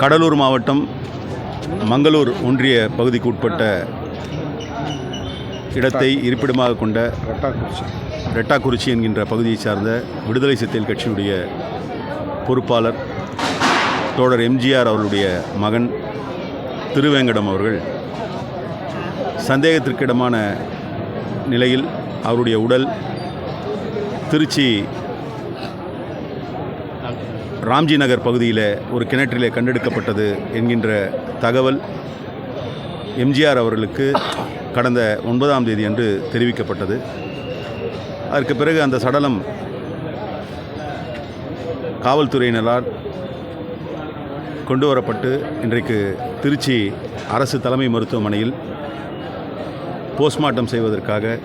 கடலூர் மாவட்டம் மங்களூர் ஒன்றிய பகுதிக்கு உட்பட்ட இடத்தை இருப்பிடமாக கொண்ட ரெட்டாக்குறிச்சி என்கின்ற பகுதியை சார்ந்த விடுதலை சிறுத்தைகள் கட்சியினுடைய பொறுப்பாளர் தோழர் எம்ஜிஆர் அவர்களுடைய மகன் திருவேங்கடம் அவர்கள் சந்தேகத்திற்கிடமான நிலையில் அவருடைய உடல் திருச்சி ராம்ஜி நகர் பகுதியில் ஒரு கிணற்றிலே கண்டெடுக்கப்பட்டது என்கின்ற தகவல் எம்ஜிஆர் அவர்களுக்கு கடந்த ஒன்பதாம் தேதி அன்று தெரிவிக்கப்பட்டது. அதற்கு பிறகு அந்த சடலம் காவல்துறையினரால் கொண்டு வரப்பட்டு இன்றைக்கு திருச்சி அரசு தலைமை மருத்துவமனையில் போஸ்ட்மார்ட்டம் செய்வதற்காக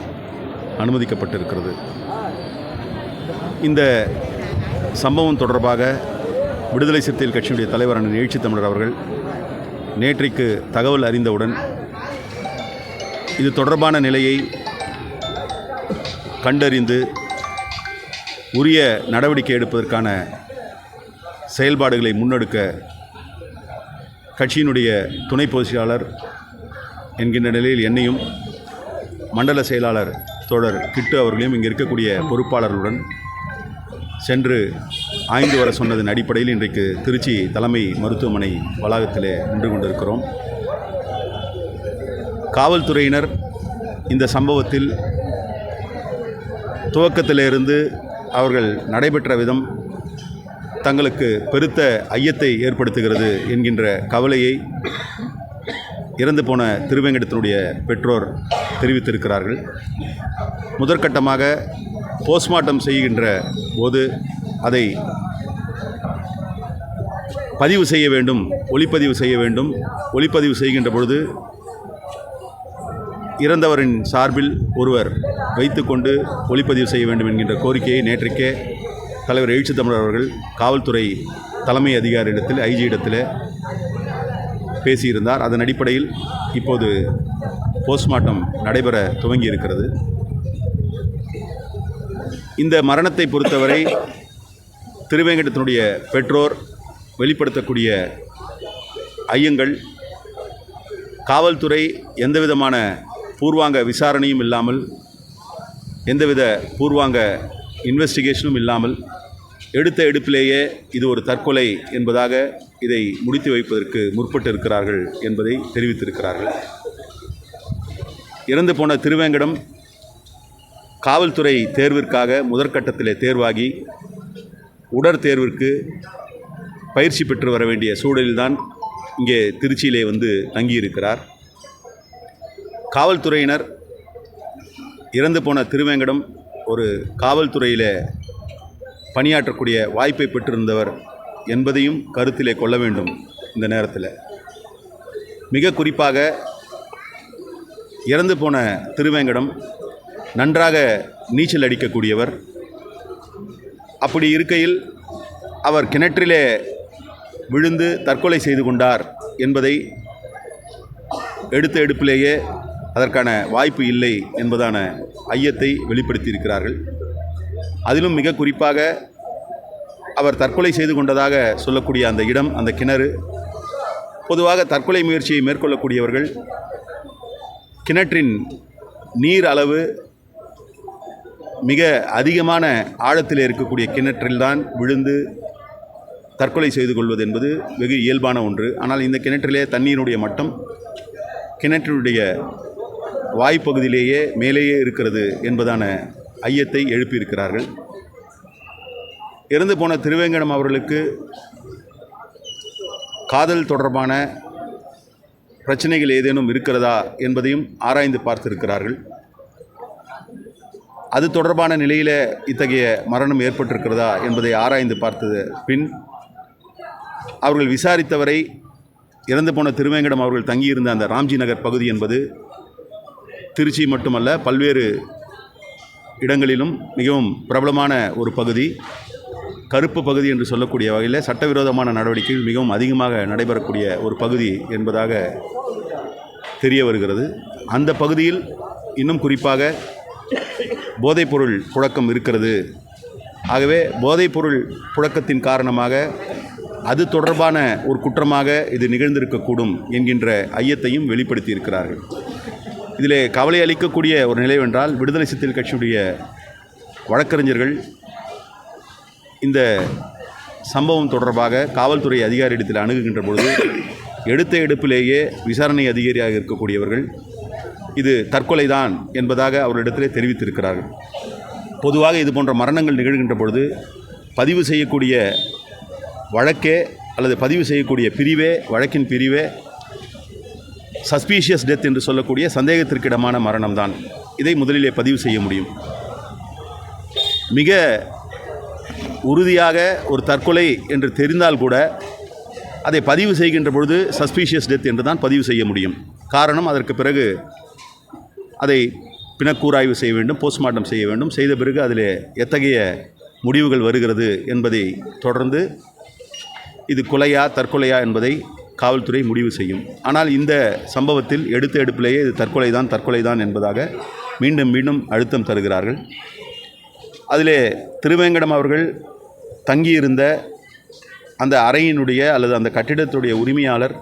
அனுமதிக்கப்பட்டிருக்கிறது. இந்த சம்பவம் தொடர்பாக விடுதலை சிறுத்தைகள் கட்சியினுடைய தலைவரான அண்ணன் எழுச்சி தமிழர் அவர்கள் நேற்றைக்கு தகவல் அறிந்தவுடன் இது தொடர்பான நிலையை கண்டறிந்து உரிய நடவடிக்கை எடுப்பதற்கான செயல்பாடுகளை முன்னெடுக்க கட்சியினுடைய துணை பொதுச்செயலாளர் என்கின்ற நிலையில் என்னையும் மண்டல செயலாளர் தோழர் கிட்டு அவர்களையும் இங்கே இருக்கக்கூடிய பொறுப்பாளர்களுடன் சென்று ஆய்ந்து வர சொன்னதன் அடிப்படையில் இன்றைக்கு திருச்சி தலைமை மருத்துவமனை வளாகத்திலே நின்று கொண்டிருக்கிறோம். காவல்துறையினர் இந்த சம்பவத்தில் துவக்கத்திலிருந்து அவர்கள் நடைபெற்ற விதம் தங்களுக்கு பெருத்த ஐயத்தை ஏற்படுத்துகிறது என்கின்ற கவலையை இறந்து போன திருவேங்கடத்தினுடைய பெற்றோர் தெரிவித்திருக்கிறார்கள். முதற்கட்டமாக போஸ்ட்மார்ட்டம் செய்கின்ற போது அதை பதிவு செய்ய வேண்டும் ஒளிப்பதிவு செய்ய வேண்டும். ஒளிப்பதிவு செய்கின்ற பொழுது இறந்தவரின் சார்பில் ஒருவர் வைத்துக்கொண்டு ஒளிப்பதிவு செய்ய வேண்டும் என்கின்ற கோரிக்கையை நேற்றைக்கே தலைவர் எழுச்சி தமிழர் அவர்கள் காவல்துறை தலைமை அதிகாரியிடத்தில் ஐஜி இடத்தில் பேசியிருந்தார். அதன் அடிப்படையில் இப்போது போஸ்ட்மார்ட்டம் நடைபெற துவங்கி இருக்கிறது இந்த மரணத்தை பொறுத்தவரை திருவேங்கடத்தினுடைய பெற்றோர் வெளிப்படுத்தக்கூடிய ஐயங்கள் காவல்துறை எந்தவிதமான பூர்வாங்க விசாரணையும் இல்லாமல் எந்தவித பூர்வாங்க இன்வெஸ்டிகேஷனும் இல்லாமல் எடுத்த எடுப்பிலேயே இது ஒரு தற்கொலை என்பதாக இதை முடித்து வைப்பதற்கு முற்பட்டு இருக்கிறார்கள் என்பதை தெரிவித்திருக்கிறார்கள். இறந்து போன திருவேங்கடம் காவல்துறை தேர்விற்காக முதற்கட்டத்திலே தேர்வாகி உடற் தேர்விற்கு பயிற்சி பெற்று வர வேண்டிய சூழலில்தான் இங்கே திருச்சியிலே வந்து தங்கியிருக்கிறார். காவல்துறையினர் இறந்து போன திருவேங்கடம் ஒரு காவல்துறையில் பணியாற்றக்கூடிய வாய்ப்பை பெற்றிருந்தவர் என்பதையும் கருத்திலே கொள்ள வேண்டும் இந்த நேரத்தில். மிக குறிப்பாக இறந்து போன திருவேங்கடம் நன்றாக நீச்சல் அடிக்கக்கூடியவர். அப்படி இருக்கையில் அவர் கிணற்றிலே விழுந்து தற்கொலை செய்து கொண்டார் என்பதை எடுத்த எடுப்பிலேயே அதற்கான வாய்ப்பு இல்லை என்பதான ஐயத்தை வெளிப்படுத்தியிருக்கிறார்கள். அதிலும் மிக குறிப்பாக அவர் தற்கொலை செய்து கொண்டதாக சொல்லக்கூடிய அந்த இடம் அந்த கிணறு. பொதுவாக தற்கொலை முயற்சியை மேற்கொள்ளக்கூடியவர்கள் கிணற்றின் நீர் அளவு மிக அதிகமான ஆழத்தில் இருக்கக்கூடிய கிணற்றில்தான் விழுந்து தற்கொலை செய்து கொள்வது என்பது வெகு இயல்பான ஒன்று. ஆனால் இந்த கிணற்றிலே தண்ணீருடைய மட்டம் கிணற்றினுடைய வாய்ப்பகுதியிலேயே மேலேயே இருக்கிறது என்பதான ஐயத்தை எழுப்பியிருக்கிறார்கள். இறந்து போன திருவேங்கடம் அவர்களுக்கு காதல் தொடர்பான பிரச்சனைகள் ஏதேனும் இருக்கிறதா என்பதையும் ஆராய்ந்து பார்த்திருக்கிறார்கள். அது தொடர்பான நிலையில் இத்தகைய மரணம் ஏற்பட்டிருக்கிறதா என்பதை ஆராய்ந்து பார்த்தது பின் அவர்கள் விசாரித்தவரை இறந்து போன திருவேங்கடம் அவர்கள் தங்கியிருந்த அந்த ராம்ஜி நகர் பகுதி என்பது திருச்சி மட்டுமல்ல பல்வேறு இடங்களிலும் மிகவும் பிரபலமான ஒரு பகுதி கருப்பு பகுதி என்று சொல்லக்கூடிய வகையில் சட்டவிரோதமான நடவடிக்கைகள் மிகவும் அதிகமாக நடைபெறக்கூடிய ஒரு பகுதி என்பதாக தெரிய வருகிறது. அந்த பகுதியில் இன்னும் குறிப்பாக போதைப்பொருள் புழக்கம் இருக்கிறது. ஆகவே போதைப்பொருள் புழக்கத்தின் காரணமாக அது தொடர்பான ஒரு குற்றமாக இது நிகழ்ந்திருக்கக்கூடும் என்கின்ற ஐயத்தையும் வெளிப்படுத்தி இருக்கிறார்கள் இதிலே கவலை அளிக்கக்கூடிய ஒரு நிலைவென்றால் விடுதலை சிறுத்தைகள் கட்சியுடைய வழக்கறிஞர்கள் இந்த சம்பவம் தொடர்பாக காவல்துறை அதிகாரியிடத்தில் அணுகுகின்ற பொழுது எடுத்த எடுப்பிலேயே விசாரணை அதிகாரியாக இருக்கக்கூடியவர்கள் இது தற்கொலைதான் என்பதாக அவர்களிடத்திலே தெரிவித்திருக்கிறார்கள். பொதுவாக இது போன்ற மரணங்கள் நிகழ்கின்ற பொழுது பதிவு செய்யக்கூடிய வழக்கே அல்லது பதிவு செய்யக்கூடிய பிரிவே வழக்கின் பிரிவே சஸ்பீஷியஸ் டெத் என்று சொல்லக்கூடிய சந்தேகத்திற்கிடமான மரணம் தான் இதை முதலிலே பதிவு செய்ய முடியும். மிக உறுதியாக ஒரு தற்கொலை என்று தெரிந்தால் கூட அதை பதிவு செய்கின்ற பொழுது சஸ்பீஷியஸ் டெத் என்று தான் பதிவு செய்ய முடியும். காரணம் அதற்கு பிறகு அதை பிணக்கூராய்வு செய்ய வேண்டும் போஸ்ட்மார்ட்டம் செய்ய வேண்டும். செய்த பிறகு அதில் எத்தகைய முடிவுகள் வருகிறது என்பதை தொடர்ந்து இது கொலையா தற்கொலையா என்பதை காவல்துறை முடிவு செய்யும். ஆனால் இந்த சம்பவத்தில் எடுத்த எடுப்பிலேயே இது தற்கொலை தான் தற்கொலை தான் என்பதாக மீண்டும் மீண்டும் அழுத்தம் தருகிறார்கள். அதிலே திருவேங்கடம் அவர்கள் தங்கியிருந்த அந்த அறையினுடைய அல்லது அந்த கட்டிடத்துடைய உரிமையாளர்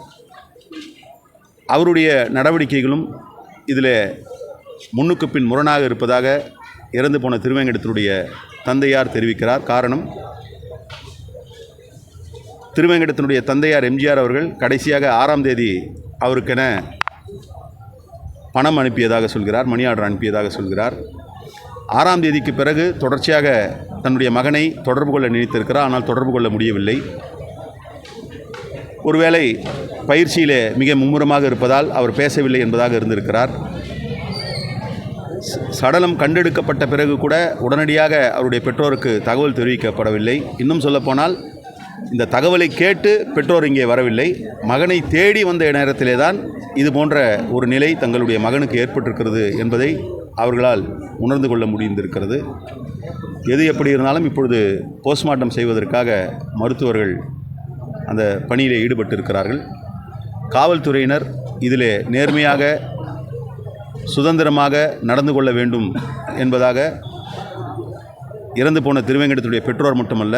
அவருடைய நடவடிக்கைகளும் இதில் முன்னுக்கு பின் முரணாக இருப்பதாக இறந்து போன திருவேங்கடத்தினுடைய தந்தையார் தெரிவிக்கிறார். காரணம் திருவேங்கடத்தினுடைய தந்தையார் எம்ஜிஆர் அவர்கள் கடைசியாக ஆறாம் தேதி அவருக்கென பணம் அனுப்பியதாக சொல்கிறார் மணி ஆர்டர் அனுப்பியதாக சொல்கிறார். ஆறாம் தேதிக்கு பிறகு தொடர்ச்சியாக தன்னுடைய மகனை தொடர்பு கொள்ள நினைத்திருக்கிறார் ஆனால் தொடர்பு கொள்ள முடியவில்லை. ஒருவேளை பயிற்சியிலே மிக மும்முரமாக இருப்பதால் அவர் பேசவில்லை என்பதாக இருந்திருக்கிறார். சடலம் கண்டெடுக்கப்பட்ட பிறகு கூட உடனடியாக அவருடைய பெற்றோருக்கு தகவல் தெரிவிக்கப்படவில்லை. இன்னும் சொல்லப்போனால் இந்த தகவலை கேட்டு பெற்றோர் இங்கே வரவில்லை. மகனை தேடி வந்த நேரத்திலே தான் இது போன்ற ஒரு நிலை தங்களுடைய மகனுக்கு ஏற்பட்டிருக்கிறது என்பதை அவர்களால் உணர்ந்து கொள்ள முடிந்திருக்கிறது. எது எப்படி இருந்தாலும் இப்பொழுது போஸ்ட்மார்ட்டம் செய்வதற்காக மருத்துவர்கள் அந்த பணியிலே ஈடுபட்டிருக்கிறார்கள். காவல்துறையினர் இதிலே நேர்மையாக சுதந்திரமாக நடந்து கொள்ள வேண்டும் என்பதாக இறந்து போன திருவேங்கடத்துடைய பெற்றோர் மட்டுமல்ல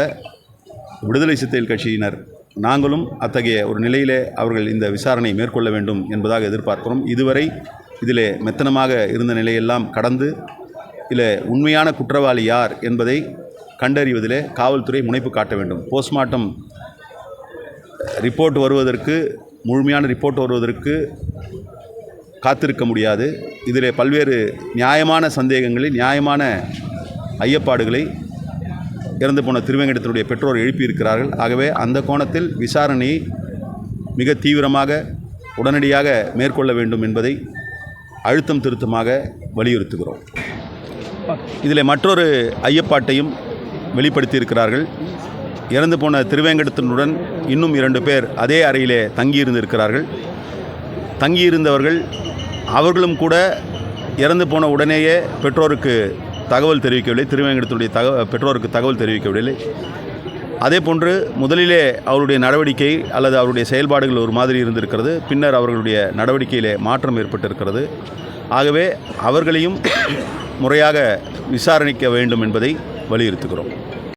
விடுதலை சித்தையில் கட்சியினர் நாங்களும் அத்தகைய ஒரு நிலையிலே அவர்கள் இந்த விசாரணை மேற்கொள்ள வேண்டும் என்பதாக எதிர்பார்க்கிறோம். இதுவரை இதிலே மெத்தனமாக இருந்த நிலையெல்லாம் கடந்து இதில் உண்மையான குற்றவாளி யார் என்பதை கண்டறிவதிலே காவல்துறை முனைப்பு காட்ட வேண்டும். போஸ்ட்மார்ட்டம் ரிப்போர்ட் வருவதற்கு முழுமையான ரிப்போர்ட் வருவதற்கு காத்திருக்க முடியாது. இதிலே பல்வேறு நியாயமான சந்தேகங்களை நியாயமான ஐயப்பாடுகளை இறந்து போன திருவேங்கடத்தினுடைய பெற்றோர் எழுப்பியிருக்கிறார்கள். ஆகவே அந்த கோணத்தில் விசாரணையை மிக தீவிரமாக உடனடியாக மேற்கொள்ள வேண்டும் என்பதை அழுத்தம் திருத்தமாக வலியுறுத்துகிறோம். இதில் மற்றொரு ஐயப்பாட்டையும் வெளிப்படுத்தியிருக்கிறார்கள். இறந்து போன திருவேங்கடத்தினுடன் இன்னும் இரண்டு பேர் அதே அறையிலே தங்கியிருந்திருக்கிறார்கள். தங்கியிருந்தவர்கள் அவர்களும் கூட இறந்து போன உடனேயே பெற்றோருக்கு தகவல் தெரிவிக்கவில்லை திருவேங்கடத்துடைய தக பெற்றோருக்கு தகவல் தெரிவிக்கவில்லை அதே போன்று முதலிலே அவருடைய நடவடிக்கை அல்லது அவருடைய செயல்பாடுகள் ஒரு மாதிரி இருந்திருக்கிறது. பின்னர் அவர்களுடைய நடவடிக்கையிலே மாற்றம் ஏற்பட்டிருக்கிறது. ஆகவே அவர்களையும் முறையாக விசாரணிக்க வேண்டும் என்பதை வலியுறுத்துகிறோம்.